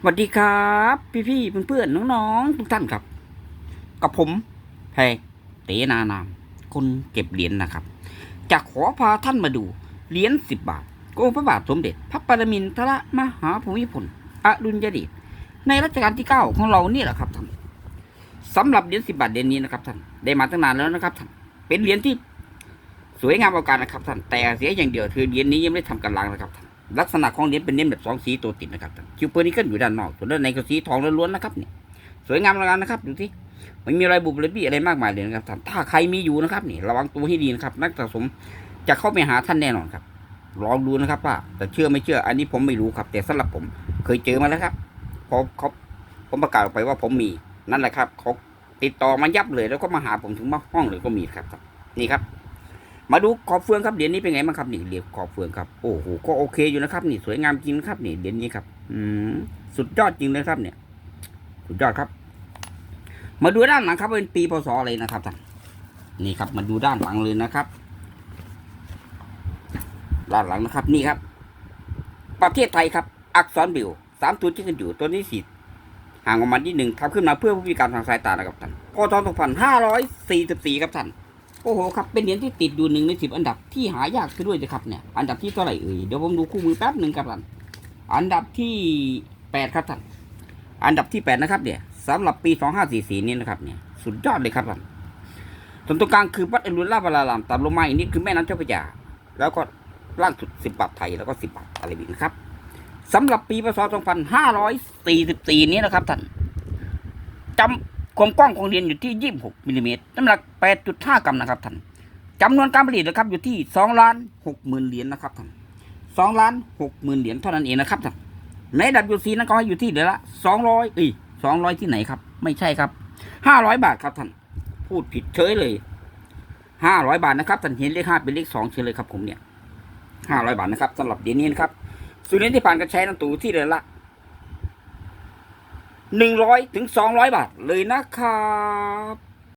สวัสดีครับ พี่ๆเพื่อนๆน้องๆทุกท่านครับ กับผมแพรเตนานาม คนเก็บเหรียญนะครับจะขอพาท่านมาดูเหรียญสิบบาทโกพระบาทสมเด็จ พระปรมินทรมหาภูมิพลอดุลยเดชในรัชกาลที่เก้าของเรานี่แหละครับท่านสำหรับเหรียญสิบบาทเหรียญนี้นะครับท่านได้มาตั้งนานแล้วนะครับท่านเป็นเหรียญที่สวยงามเอาการนะครับท่านแต่เสียอย่างเดียวคือเหรียญนี้ยังไม่ได้ทำกันล้างนะครับท่าน ลักษณะของเหรียญเป็นเหรียญแบบสองสีตัวติดนะครับคิวเปอร์นี่ก็อยู่ด้านนอก ส่วนด้านในก็สีทองล้วนๆนะครับนี่สวยงามเอาการนะครับดูที่ไม่มีรอยบุบเลยบี้อะไรมากมายเลยนะครับท่านถ้าใครมีอยู่นะครับนี่ระวังตัวให้ดีนะครับนักสะสมจะเข้าไปหาท่านแน่นอนครับลองดูนะครับว่าแต่เชื่อไม่เชื่อ อันนี้ผมไม่รู้ครับ แต่สำหรับผมเคยเจอมาแล้วครับพอเขาผมประกาศออกไปว่าผมมีนั่นแหละครับเขาติดต่อมายับเลยแล้วก็มาหาผมถึงมาห้องเลยก็มีครับ นี่ครับ มาดูขอบเฟืองครับเหรียญนี้เป็นไงบ้างครับนี่เหรียญขอบเฟืองครับโอ้โหก็โอเคอยู่นะครับนี่สวยงามจริงครับนี่เหรียญนี้ครับ อืมสุดยอดจริงเลยครับ เนี่ย สุดยอดครับ มาดูด้านหลังครับเป็นปีพศอะไรนะครับท่านนี่ครับ มาดูด้านหลังเลยนะครับ ด้านหลังนะครับ นี่ครับ ประเทศไทยครับ อักษรบิวสามตัวที่ขึ้นอยู่ตัวนี้สีห่างออกมาที่หนึ่งทำขึ้นมาเพื่อผู้พิการทางสายตานะครับท่านพศ2544ครับท่าน โอ้โหครับเป็นเหรียญที่ติดอยู่หนึ่งในสิบอันดับที่หายากซะด้วยนะครับเนี่ยอันดับที่เท่าไหร่เอ่ยเดี๋ยวผมดูคู่มือแป๊บหนึ่งครับท่านอันดับที่แปดครับท่านอันดับที่แปดนะครับเนี่ยสำหรับปีสองห้าสี่สี่นี้นะครับเนี่ยสุดยอดเลยครับท่านส่วนตรงกลางคือวัดอรุณราชวรารามตามลงมาอีกนิดคือแม่น้ำเจ้าพระยาแล้วก็ล่างสุดสิบบาทไทยแล้วก็สิบบาทอะไรบินครับสำหรับปีพศสองพันห้าร้อยสี่สิบสี่นี้นะครับท่านจำ ความกว้างของเหรียญอยู่ที่ 26มิลลิเมตรน้ำหนัก 8.5 กรัมนะครับท่านจำนวนการผลิตนะครับอยู่ที่2ล้าน6หมื่นเหรียญนะครับท่าน2ล้าน6หมื่นเหรียญเท่านั้นเองนะครับท่านในดับยูซีนั้นก็ให้อยู่ที่เดือนละ 200เอ้ย200 ที่ไหนครับ ไม่ใช่ครับ 500 บาทครับท่าน พูดผิดเฉยเลย 500 บาทนะครับท่านเห็นเลข5เป็นเลข2เฉยเลยครับผมเนี่ย500 บาทนะครับสำหรับเหรียญนี้นะครับส่วนเหรียญที่ผ่านการใช้นั้นตูที่เดือนละ หนึ่งร้อยถึงสองร้อยบาทเลยนะครับ